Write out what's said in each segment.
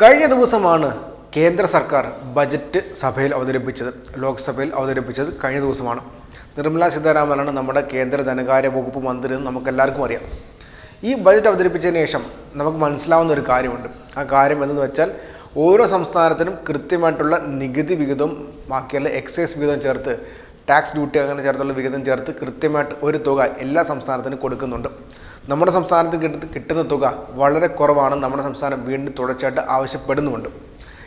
കഴിഞ്ഞ ദിവസമാണ് കേന്ദ്ര സർക്കാർ ബജറ്റ് സഭയിൽ അവതരിപ്പിച്ചത് ലോക്സഭയിൽ അവതരിപ്പിച്ചത് കഴിഞ്ഞ ദിവസമാണ്. നിർമ്മല സീതാരാമനാണ് നമ്മുടെ കേന്ദ്ര ധനകാര്യ വകുപ്പ് മന്ത്രി എന്ന് നമുക്കെല്ലാവർക്കും അറിയാം. ഈ ബജറ്റ് അവതരിപ്പിച്ചതിന് ശേഷം നമുക്ക് മനസ്സിലാവുന്ന ഒരു കാര്യമുണ്ട്. ആ കാര്യം എന്തെന്ന് വെച്ചാൽ ഓരോ സംസ്ഥാനത്തിനും കൃത്യമായിട്ടുള്ള നികുതി വിഹിതവും ബാക്കിയുള്ള എക്സൈസ് വിഹിതം ചേർത്ത് ടാക്സ് ഡ്യൂട്ടി അങ്ങനെ ചേർത്തുള്ള വിഹിതം ചേർത്ത് കൃത്യമായിട്ട് ഒരു തുക എല്ലാ സംസ്ഥാനത്തിനും കൊടുക്കുന്നുണ്ട്. നമ്മുടെ സംസ്ഥാനത്ത് കിട്ടുന്ന കിട്ടുന്ന തുക വളരെ കുറവാണ്. നമ്മുടെ സംസ്ഥാനം വീണ്ടും തുടർച്ചയായിട്ട് ആവശ്യപ്പെടുന്നുമുണ്ട്.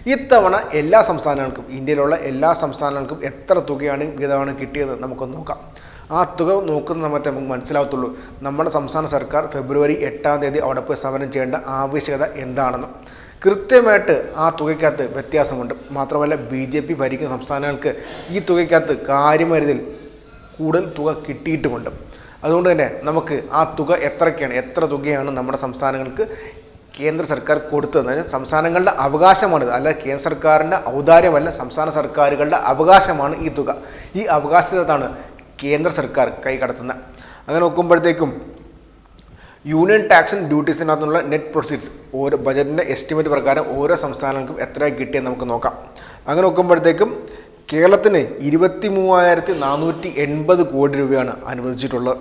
ഇത്തവണ എല്ലാ സംസ്ഥാനങ്ങൾക്കും ഇന്ത്യയിലുള്ള എല്ലാ സംസ്ഥാനങ്ങൾക്കും എത്ര തുകയാണ് വിധമാണ് കിട്ടിയത് നമുക്കൊന്ന് നോക്കാം. ആ തുക നോക്കുന്ന സമയത്ത് നമുക്ക് മനസ്സിലാവത്തുള്ളൂ നമ്മുടെ സംസ്ഥാന സർക്കാർ ഫെബ്രുവരി എട്ടാം തീയതി അവിടെ പോയി സമരം ചെയ്യേണ്ട ആവശ്യകത എന്താണെന്ന്. കൃത്യമായിട്ട് ആ തുകയ്ക്കകത്ത് വ്യത്യാസമുണ്ട്. മാത്രമല്ല ബി ജെ പി ഭരിക്കുന്ന സംസ്ഥാനങ്ങൾക്ക് ഈ തുകയ്ക്കകത്ത് കാര്യമരുതിൽ കൂടുതൽ തുക കിട്ടിയിട്ടുമുണ്ട്. അതുകൊണ്ട് തന്നെ നമുക്ക് ആ തുക എത്രയ്ക്കാണ് എത്ര തുകയാണ് നമ്മുടെ സംസ്ഥാനങ്ങൾക്ക് കേന്ദ്ര സർക്കാർ കൊടുത്തത്? സംസ്ഥാനങ്ങളുടെ അവകാശമാണിത്. അല്ല കേന്ദ്ര സർക്കാരിന്റെ ഔദാര്യമല്ല സംസ്ഥാന സർക്കാരുകളുടെ അവകാശമാണ് ഈ തുക. ഈ അവകാശത്താണ് കേന്ദ്ര സർക്കാർ കൈകടത്തുന്നത് അങ്ങനെ നോക്കുമ്പോഴത്തേക്കും യൂണിയൻ ടാക്സ് ആൻഡ് ഡ്യൂട്ടീസിനകത്തുള്ള നെറ്റ് പ്രൊസീഡ്സ് ഓരോ ബജറ്റിന്റെ എസ്റ്റിമേറ്റ് പ്രകാരം ഓരോ സംസ്ഥാനങ്ങൾക്കും എത്ര കിട്ടിയെന്ന് നമുക്ക് നോക്കാം. അങ്ങനെ നോക്കുമ്പോഴത്തേക്കും കേരളത്തിന് ഇരുപത്തി മൂവായിരത്തി നാനൂറ്റി എൺപത് കോടി രൂപയാണ് അനുവദിച്ചിട്ടുള്ളത്.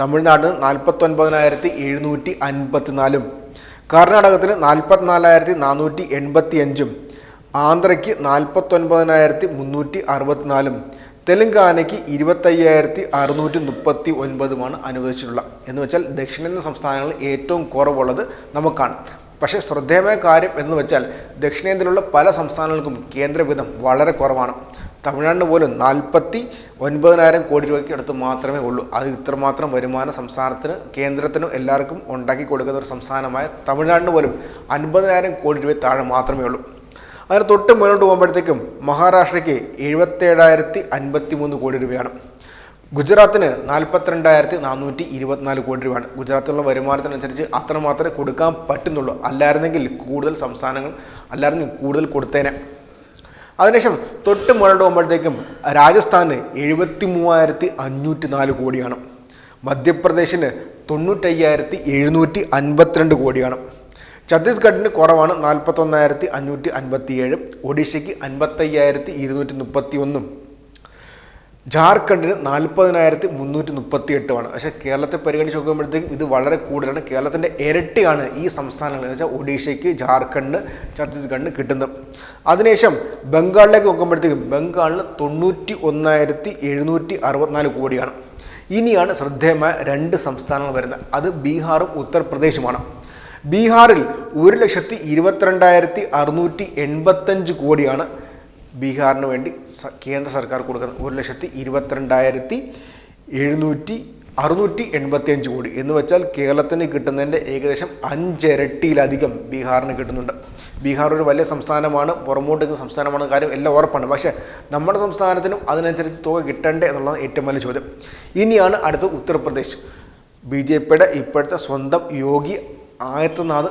തമിഴ്നാടിന് നാൽപ്പത്തൊൻപതിനായിരത്തി എഴുന്നൂറ്റി അൻപത്തിനാലും കർണാടകത്തിന് നാൽപ്പത്തിനാലായിരത്തി നാനൂറ്റി എൺപത്തി അഞ്ചും ആന്ധ്രയ്ക്ക് നാൽപ്പത്തൊൻപതിനായിരത്തി മുന്നൂറ്റി അറുപത്തിനാലും തെലങ്കാനയ്ക്ക് ഇരുപത്തയ്യായിരത്തി അറുന്നൂറ്റി മുപ്പത്തി ഒൻപതുമാണ് അനുവദിച്ചിട്ടുള്ളത്. എന്ന് വെച്ചാൽ ദക്ഷിണേന്ത്യൻ സംസ്ഥാനങ്ങളിൽ ഏറ്റവും കുറവുള്ളത് നമുക്കാണ്. പക്ഷേ ശ്രദ്ധേയമായ കാര്യം എന്ന് വെച്ചാൽ ദക്ഷിണേന്ത്യയിലുള്ള പല സംസ്ഥാനങ്ങൾക്കും കേന്ദ്രവിധം വളരെ കുറവാണ്. തമിഴ്നാടിന് പോലും നാൽപ്പത്തി ഒൻപതിനായിരം കോടി രൂപയ്ക്ക് അടുത്ത് മാത്രമേ ഉള്ളൂ. അത് ഇത്രമാത്രം വരുമാന സംസ്ഥാനത്തിന് കേന്ദ്രത്തിനും എല്ലാവർക്കും ഉണ്ടാക്കി കൊടുക്കുന്ന ഒരു സംസ്ഥാനമായ തമിഴ്നാടിന് പോലും അൻപതിനായിരം കോടി രൂപ താഴെ മാത്രമേ ഉള്ളൂ. അതിന് തൊട്ട് മുന്നോട്ട് പോകുമ്പോഴത്തേക്കും മഹാരാഷ്ട്രയ്ക്ക് എഴുപത്തേഴായിരത്തി അൻപത്തി മൂന്ന് കോടി രൂപയാണ്. ഗുജറാത്തിന് നാൽപ്പത്തിരണ്ടായിരത്തി നാനൂറ്റി ഇരുപത്തിനാല് കോടി രൂപയാണ്. ഗുജറാത്തിലുള്ള വരുമാനത്തിനനുസരിച്ച് അത്രമാത്രമേ കൊടുക്കാൻ പറ്റുന്നുള്ളൂ. അല്ലായിരുന്നെങ്കിൽ കൂടുതൽ സംസ്ഥാനങ്ങൾ അല്ലായിരുന്നെങ്കിൽ കൂടുതൽ കൊടുത്തേനെ. അതിനുശേഷം തൊട്ട് മുകളിലോട്ട് പോകുമ്പോഴത്തേക്കും രാജസ്ഥാന് എഴുപത്തി മൂവായിരത്തി അഞ്ഞൂറ്റി നാല് കോടിയാണ്. മധ്യപ്രദേശിന് തൊണ്ണൂറ്റയ്യായിരത്തി എഴുന്നൂറ്റി അൻപത്തിരണ്ട് കോടിയാണ്. ഛത്തീസ്ഗഡിന് കുറവാണ് നാൽപ്പത്തൊന്നായിരത്തി അഞ്ഞൂറ്റി അൻപത്തി ഏഴ് ഒഡീഷയ്ക്ക് അൻപത്തയ്യായിരത്തി ഇരുന്നൂറ്റി മുപ്പത്തി ഒന്നും ജാർഖണ്ഡിന് നാൽപ്പതിനായിരത്തി മുന്നൂറ്റി മുപ്പത്തി എട്ടുമാണ് പക്ഷേ കേരളത്തെ പരിഗണിച്ച് നോക്കുമ്പോഴത്തേക്കും ഇത് വളരെ കൂടുതലാണ്. കേരളത്തിന്റെ ഇരട്ടിയാണ് ഈ സംസ്ഥാനങ്ങൾ എന്ന് വെച്ചാൽ ഒഡീഷയ്ക്ക് ജാർഖണ്ഡ് ഛത്തീസ്ഗഡിന് കിട്ടുന്നത്. അതിനുശേഷം ബംഗാളിലേക്ക് നോക്കുമ്പോഴത്തേക്കും ബംഗാളിന് തൊണ്ണൂറ്റി ഒന്നായിരത്തി എഴുന്നൂറ്റി അറുപത്തിനാല് കോടിയാണ്. ഇനിയാണ് ശ്രദ്ധേയമായ രണ്ട് സംസ്ഥാനങ്ങൾ വരുന്നത്. അത് ബീഹാറും ഉത്തർപ്രദേശുമാണ്. ബീഹാറിൽ ഒരു ലക്ഷത്തി ഇരുപത്തിരണ്ടായിരത്തി അറുന്നൂറ്റി എൺപത്തഞ്ച് കോടിയാണ് ബീഹാറിന് വേണ്ടി കേന്ദ്ര സർക്കാർ കൊടുക്കുന്നത് ഒരു ലക്ഷത്തി ഇരുപത്തിരണ്ടായിരത്തി എഴുന്നൂറ്റി അറുന്നൂറ്റി എൺപത്തി അഞ്ച് കോടി. എന്ന് വെച്ചാൽ കേരളത്തിന് കിട്ടുന്നതിന്റെ ഏകദേശം അഞ്ചിരട്ടിയിലധികം ബീഹാറിന് കിട്ടുന്നുണ്ട്. ബീഹാർ ഒരു വലിയ സംസ്ഥാനമാണ് പുറമോട്ട് സംസ്ഥാനമാണ് കാര്യം എല്ലാം ഉറപ്പാണ്. പക്ഷേ നമ്മുടെ സംസ്ഥാനത്തിനും അതിനനുസരിച്ച് തുക കിട്ടണ്ടേ എന്നുള്ളതാണ് ഏറ്റവും വലിയ ചോദ്യം. ഇനിയാണ് അടുത്ത ഉത്തർപ്രദേശ്. ബി ജെ പിയുടെ ഇപ്പോഴത്തെ സ്വന്തം യോഗി ആയത്തനാഥ്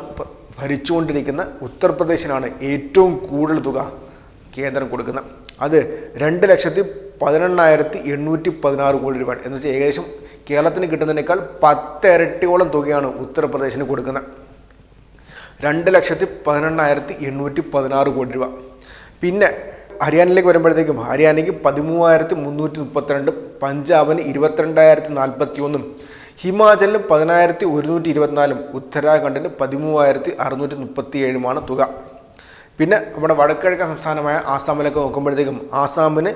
ഭരിച്ചുകൊണ്ടിരിക്കുന്ന ഉത്തർപ്രദേശിനാണ് ഏറ്റവും കൂടുതൽ തുക കേന്ദ്രം കൊടുക്കുന്ന അത് രണ്ട് ലക്ഷത്തി പതിനെണ്ണായിരത്തി എണ്ണൂറ്റി പതിനാറ് കോടി രൂപയാണ് എന്ന് വെച്ചാൽ ഏകദേശം കേരളത്തിന് കിട്ടുന്നതിനേക്കാൾ പത്തിരട്ടിയോളം തുകയാണ് ഉത്തർപ്രദേശിന് കൊടുക്കുന്നത്. രണ്ട് ലക്ഷത്തി പതിനെണ്ണായിരത്തി എണ്ണൂറ്റി പതിനാറ് കോടി രൂപ. പിന്നെ ഹരിയാനയിലേക്ക് വരുമ്പോഴത്തേക്കും ഹരിയാനയ്ക്ക് പതിമൂവായിരത്തി മുന്നൂറ്റി മുപ്പത്തിരണ്ടും പഞ്ചാബിന് ഇരുപത്തിരണ്ടായിരത്തി നാൽപ്പത്തി ഒന്നും ഹിമാചലിന് പതിനായിരത്തി ഒരുന്നൂറ്റി ഇരുപത്തിനാലും ഉത്തരാഖണ്ഡിന് പതിമൂവായിരത്തി അറുന്നൂറ്റി മുപ്പത്തി ഏഴുമാണ് തുക. പിന്നെ നമ്മുടെ വടക്കിഴക്കൻ സംസ്ഥാനമായ ആസാമിലൊക്കെ നോക്കുമ്പോഴത്തേക്കും ആസാമിന്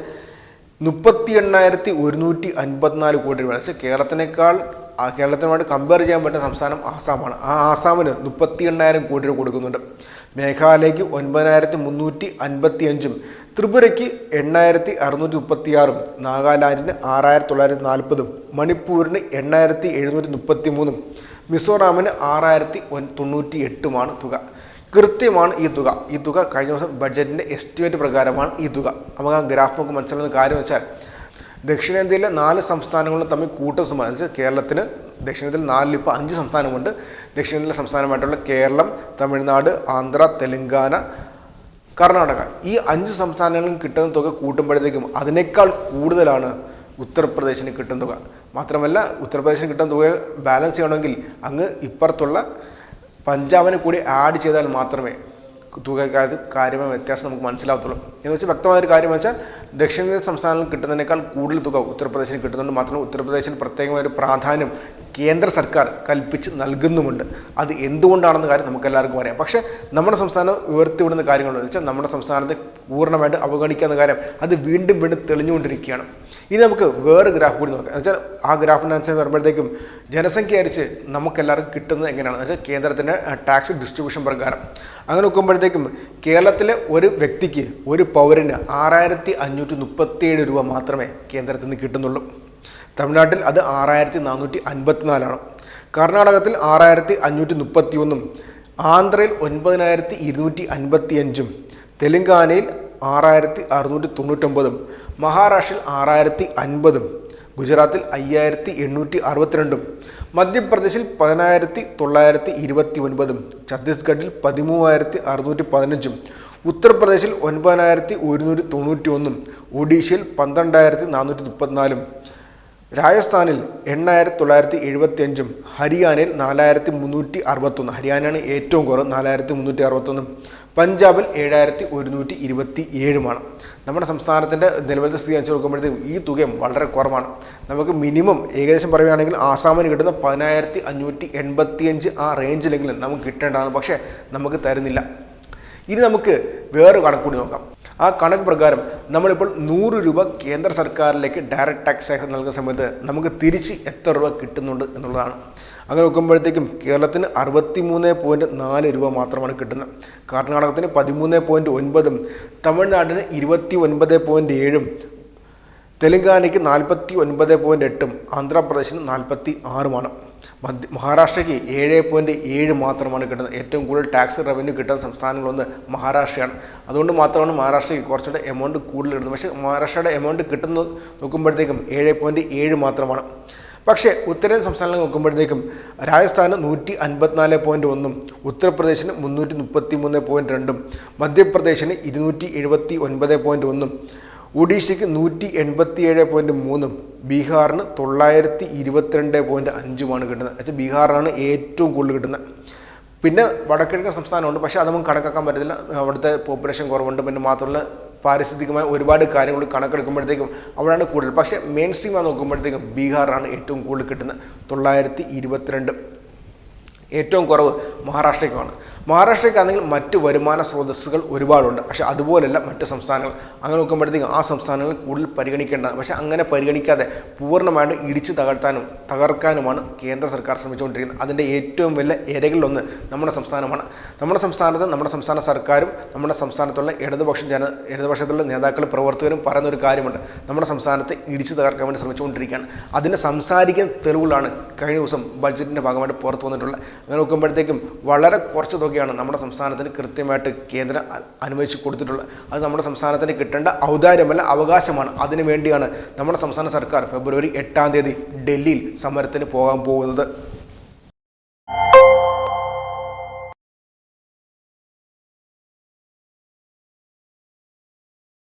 മുപ്പത്തി എണ്ണായിരത്തി ഒരുന്നൂറ്റി അൻപത്തിനാല് കോടി രൂപ. പക്ഷേ കേരളത്തിനേക്കാൾ കേരളത്തിനുമായിട്ട് കമ്പയർ ചെയ്യാൻ പറ്റുന്ന സംസ്ഥാനം ആസാമാണ്. ആ ആസാമിന് മുപ്പത്തി എണ്ണായിരം കോടി രൂപ കൊടുക്കുന്നുണ്ട്. മേഘാലയയ്ക്ക് ഒൻപതിനായിരത്തി മുന്നൂറ്റി അൻപത്തി അഞ്ചും ത്രിപുരയ്ക്ക് എണ്ണായിരത്തി അറുന്നൂറ്റി മുപ്പത്തി ആറും നാഗാലാൻഡിന് ആറായിരത്തി തൊള്ളായിരത്തി നാൽപ്പതും മണിപ്പൂരിന് എണ്ണായിരത്തി എഴുന്നൂറ്റി മുപ്പത്തി മൂന്നും മിസോറാമിന് ആറായിരത്തി തൊണ്ണൂറ്റി എട്ടുമാണ് തുക. കൃത്യമാണ് ഈ തുക. ഈ തുക കഴിഞ്ഞ ദിവസം ബഡ്ജറ്റിന്റെ എസ്റ്റിമേറ്റ് പ്രകാരമാണ് ഈ തുക. നമുക്ക് ആ ഗ്രാഫ് നമുക്ക് മനസ്സിലാകുന്ന കാര്യം വെച്ചാൽ ദക്ഷിണേന്ത്യയിലെ നാല് സംസ്ഥാനങ്ങളും തമ്മിൽ കൂട്ടം സംബന്ധിച്ച് കേരളത്തിന് ദക്ഷിണേന്ത്യയിൽ നാലിൽ ഇപ്പോൾ അഞ്ച് സംസ്ഥാനമുണ്ട് ദക്ഷിണേന്ത്യയിലെ സംസ്ഥാനമായിട്ടുള്ള കേരളം തമിഴ്നാട് ആന്ധ്ര തെലങ്കാന കർണാടക. ഈ അഞ്ച് സംസ്ഥാനങ്ങളിലും കിട്ടുന്ന തുക കൂട്ടുമ്പോഴത്തേക്കും അതിനേക്കാൾ കൂടുതലാണ് ഉത്തർപ്രദേശിന് കിട്ടുന്ന തുക. മാത്രമല്ല ഉത്തർപ്രദേശിന് കിട്ടുന്ന തുക ബാലൻസ് ചെയ്യണമെങ്കിൽ അങ്ങ് ഇപ്പുറത്തുള്ള പഞ്ചാബിനെ കൂടി ആഡ് ചെയ്താൽ മാത്രമേ തുകയ്ക്കകത്ത് കാര്യമായ വ്യത്യാസം നമുക്ക് മനസ്സിലാവത്തുള്ളൂ. എന്ന് വെച്ചാൽ വ്യക്തമായ ഒരു കാര്യം വെച്ചാൽ ദക്ഷിണേന്ത്യൻ സംസ്ഥാനങ്ങളിൽ കിട്ടുന്നതിനേക്കാൾ കൂടുതൽ തുക ഉത്തർപ്രദേശിന് കിട്ടുന്നുണ്ട്. മാത്രമല്ല ഉത്തർപ്രദേശിൽ പ്രത്യേകമായ ഒരു പ്രാധാന്യം കേന്ദ്ര സർക്കാർ കൽപ്പിച്ച് നൽകുന്നുമുണ്ട്. അത് എന്തുകൊണ്ടാണെന്ന കാര്യം നമുക്ക് എല്ലാവർക്കും അറിയാം. പക്ഷേ നമ്മുടെ സംസ്ഥാനം ഉയർത്തിവിടുന്ന കാര്യങ്ങളെന്ന് വെച്ചാൽ നമ്മുടെ സംസ്ഥാനത്തെ പൂർണമായിട്ട് അവഗണിക്കാവുന്ന കാര്യം അത് വീണ്ടും വീണ്ടും തെളിഞ്ഞുകൊണ്ടിരിക്കുകയാണ്. ഇനി നമുക്ക് വേറെ ഗ്രാഫ് കൂടി നോക്കാം. എന്ന് വെച്ചാൽ ആ ഗ്രാഫിനനുസരിച്ച് വരുമ്പോഴത്തേക്കും ജനസംഖ്യ അരിച്ച് നമുക്കെല്ലാവർക്കും കിട്ടുന്നത് എങ്ങനെയാണെന്ന് വെച്ചാൽ കേന്ദ്രത്തിന്റെ ടാക്സ് ഡിസ്ട്രിബ്യൂഷൻ പ്രകാരം. അങ്ങനെ നോക്കുമ്പോഴത്തേക്കും കേരളത്തിലെ ഒരു വ്യക്തിക്ക് ഒരു പൗരന് ആറായിരത്തി അഞ്ഞൂറ്റി മുപ്പത്തിയേഴ് രൂപ മാത്രമേ കേന്ദ്രത്തിൽ നിന്ന് കിട്ടുന്നുള്ളൂ. തമിഴ്നാട്ടിൽ അത് ആറായിരത്തി നാനൂറ്റി അൻപത്തിനാലാണ് കർണാടകത്തിൽ ആറായിരത്തി അഞ്ഞൂറ്റി മുപ്പത്തി ഒന്നും ആന്ധ്രയിൽ ഒൻപതിനായിരത്തി ഇരുന്നൂറ്റി അൻപത്തി അഞ്ചും തെലങ്കാനയിൽ ആറായിരത്തി അറുന്നൂറ്റി തൊണ്ണൂറ്റൊമ്പതും മഹാരാഷ്ട്രയിൽ ആറായിരത്തി അൻപതും ഗുജറാത്തിൽ അയ്യായിരത്തി എണ്ണൂറ്റി അറുപത്തിരണ്ടും മധ്യപ്രദേശിൽ പതിനായിരത്തി തൊള്ളായിരത്തി ഇരുപത്തി ഒൻപതും ഛത്തീസ്ഗഡിൽ പതിമൂവായിരത്തി അറുന്നൂറ്റി പതിനഞ്ചും ഉത്തർപ്രദേശിൽ ഒൻപതിനായിരത്തി ഒരുന്നൂറ്റി തൊണ്ണൂറ്റി ഒന്നും ഒഡീഷയിൽ പന്ത്രണ്ടായിരത്തി നാനൂറ്റി മുപ്പത്തിനാലും രാജസ്ഥാനിൽ എണ്ണായിരത്തി തൊള്ളായിരത്തി എഴുപത്തി അഞ്ചും ഹരിയാനയിൽ നാലായിരത്തി മുന്നൂറ്റി അറുപത്തൊന്ന് ഹരിയാനയാണ് ഏറ്റവും കുറവ് നാലായിരത്തി മുന്നൂറ്റി അറുപത്തൊന്നും പഞ്ചാബിൽ ഏഴായിരത്തി ഒരുന്നൂറ്റി ഇരുപത്തി ഏഴുമാണ് നമ്മുടെ സംസ്ഥാനത്തിന്റെ നിലവിലത്തെ സ്ഥിതി വെച്ച് നോക്കുമ്പോഴത്തേക്കും ഈ തുകയും വളരെ കുറവാണ്. നമുക്ക് മിനിമം ഏകദേശം പറയുകയാണെങ്കിൽ ആസാമിന് കിട്ടുന്ന പതിനായിരത്തി അഞ്ഞൂറ്റി എൺപത്തിയഞ്ച് ആ റേഞ്ചിലെങ്കിലും നമുക്ക് കിട്ടേണ്ടതാണ്. പക്ഷേ നമുക്ക് തരുന്നില്ല. ഇനി നമുക്ക് വേറൊരു കണക്കൂടി നോക്കാം. ആ കണക്ക് പ്രകാരം നമ്മളിപ്പോൾ നൂറ് രൂപ കേന്ദ്ര സർക്കാരിലേക്ക് ഡയറക്റ്റ് ടാക്സ് നൽകുന്ന സമയത്ത് നമുക്ക് തിരിച്ച് എത്ര രൂപ കിട്ടുന്നുണ്ട് എന്നുള്ളതാണ്. അങ്ങനെ നോക്കുമ്പോഴത്തേക്കും കേരളത്തിന് അറുപത്തി മൂന്ന് പോയിന്റ് നാല് രൂപ മാത്രമാണ് കിട്ടുന്നത്. കർണാടകത്തിന് പതിമൂന്ന് പോയിന്റ് ഒൻപതും തമിഴ്നാടിന് ഇരുപത്തി ഒൻപത് പോയിന്റ് ഏഴും തെലങ്കാനയ്ക്ക് നാൽപ്പത്തി ഒൻപത് പോയിന്റ് എട്ടും ആന്ധ്രാപ്രദേശിന് നാൽപ്പത്തി ആറുമാണ് മഹാരാഷ്ട്രയ്ക്ക് ഏഴ് പോയിന്റ് ഏഴ് മാത്രമാണ് കിട്ടുന്നത്. ഏറ്റവും കൂടുതൽ ടാക്സ് റവന്യൂ കിട്ടുന്ന സംസ്ഥാനങ്ങളൊന്ന് മഹാരാഷ്ട്രയാണ്. അതുകൊണ്ട് മാത്രമാണ് മഹാരാഷ്ട്രയ്ക്ക് കുറച്ചുകൂടെ എമൗണ്ട് കൂടുതൽ കിട്ടുന്നത് പക്ഷേ മഹാരാഷ്ട്രയുടെ എമൗണ്ട് കിട്ടുന്ന നോക്കുമ്പോഴത്തേക്കും ഏഴ് പോയിന്റ് ഏഴ് മാത്രമാണ്. പക്ഷേ ഉത്തരേന്ത്യൻ സംസ്ഥാനങ്ങൾ നോക്കുമ്പോഴത്തേക്കും രാജസ്ഥാന് നൂറ്റി അൻപത്തിനാല് പോയിന്റ് ഒന്നും ഉത്തർപ്രദേശിന് മുന്നൂറ്റി മുപ്പത്തി മൂന്ന് പോയിന്റ് രണ്ടും മധ്യപ്രദേശിന് ഇരുന്നൂറ്റി എഴുപത്തി ഒൻപത് പോയിന്റ് ഒന്നും ഒഡീഷയ്ക്ക് നൂറ്റി എൺപത്തിയേഴ് പോയിന്റ് മൂന്നും ബീഹാറിന് തൊള്ളായിരത്തി ഇരുപത്തിരണ്ട് പോയിന്റ് അഞ്ചുമാണ് കിട്ടുന്നത്. വെച്ചാൽ ബീഹാറിനാണ് ഏറ്റവും കൂടുതൽ കിട്ടുന്നത്. പിന്നെ വടക്കിഴക്കൻ സംസ്ഥാനമുണ്ട്. പക്ഷേ അത് നമുക്ക് കണക്കാക്കാൻ പറ്റത്തില്ല. അവിടുത്തെ പോപ്പുലേഷൻ കുറവുണ്ട്. പിന്നെ മാത്രമല്ല പാരിസ്ഥിതികമായ ഒരുപാട് കാര്യങ്ങൾ കണക്കെടുക്കുമ്പോഴത്തേക്കും അവിടെയാണ് കൂടുതൽ. പക്ഷേ മെയിൻ സ്ട്രീമായി നോക്കുമ്പോഴത്തേക്കും ബീഹാറാണ് ഏറ്റവും കൂടുതൽ കിട്ടുന്നത്. തൊള്ളായിരത്തി ഇരുപത്തിരണ്ട് ഏറ്റവും കുറവ് മഹാരാഷ്ട്രയ്ക്കാണ്. മഹാരാഷ്ട്രയ്ക്കാണെങ്കിൽ മറ്റ് വരുമാന സ്രോതസ്സുകൾ ഒരുപാടുണ്ട്. പക്ഷേ അതുപോലെയല്ല മറ്റ് സംസ്ഥാനങ്ങൾ. അങ്ങനെ നോക്കുമ്പോഴത്തേക്കും ആ സംസ്ഥാനങ്ങൾ കൂടുതൽ പരിഗണിക്കേണ്ടതാണ് പക്ഷേ അങ്ങനെ പരിഗണിക്കാതെ പൂർണമായിട്ട് ഇടിച്ചു തകർത്താനും തകർക്കാനുമാണ് കേന്ദ്ര സർക്കാർ ശ്രമിച്ചുകൊണ്ടിരിക്കുന്നത്. അതിന്റെ ഏറ്റവും വലിയ ഇരകളിലൊന്ന് നമ്മുടെ സംസ്ഥാനമാണ്. നമ്മുടെ സംസ്ഥാനത്ത് നമ്മുടെ സംസ്ഥാന സർക്കാരും നമ്മുടെ സംസ്ഥാനത്തുള്ള ഇടതുപക്ഷ ജന ഇടതുപക്ഷത്തുള്ള നേതാക്കളും പ്രവർത്തകരും പറയുന്ന ഒരു കാര്യമുണ്ട്. നമ്മുടെ സംസ്ഥാനത്തെ ഇടിച്ചു തകർക്കാൻ വേണ്ടി ശ്രമിച്ചുകൊണ്ടിരിക്കുകയാണ്. അതിന് സംസാരിക്കുന്ന തെളിവുകളാണ് കഴിഞ്ഞ ദിവസം ബഡ്ജറ്റിന്റെ ഭാഗമായിട്ട് പുറത്തു വന്നിട്ടുള്ളത്. അങ്ങനെ നോക്കുമ്പോഴത്തേക്കും വളരെ കുറച്ച് തുകയാണ് നമ്മുടെ സംസ്ഥാനത്തിന് കൃത്യമായിട്ട് കേന്ദ്രം അനുവദിച്ച് കൊടുത്തിട്ടുള്ളത്. അത് നമ്മുടെ സംസ്ഥാനത്തിന് കിട്ടേണ്ട ഔദാര്യമല്ല അവകാശമാണ്. അതിനു വേണ്ടിയാണ് നമ്മുടെ സംസ്ഥാന സർക്കാർ ഫെബ്രുവരി എട്ടാം തീയതി ഡൽഹിയിൽ സമരത്തിന് പോകാൻ പോകുന്നത്.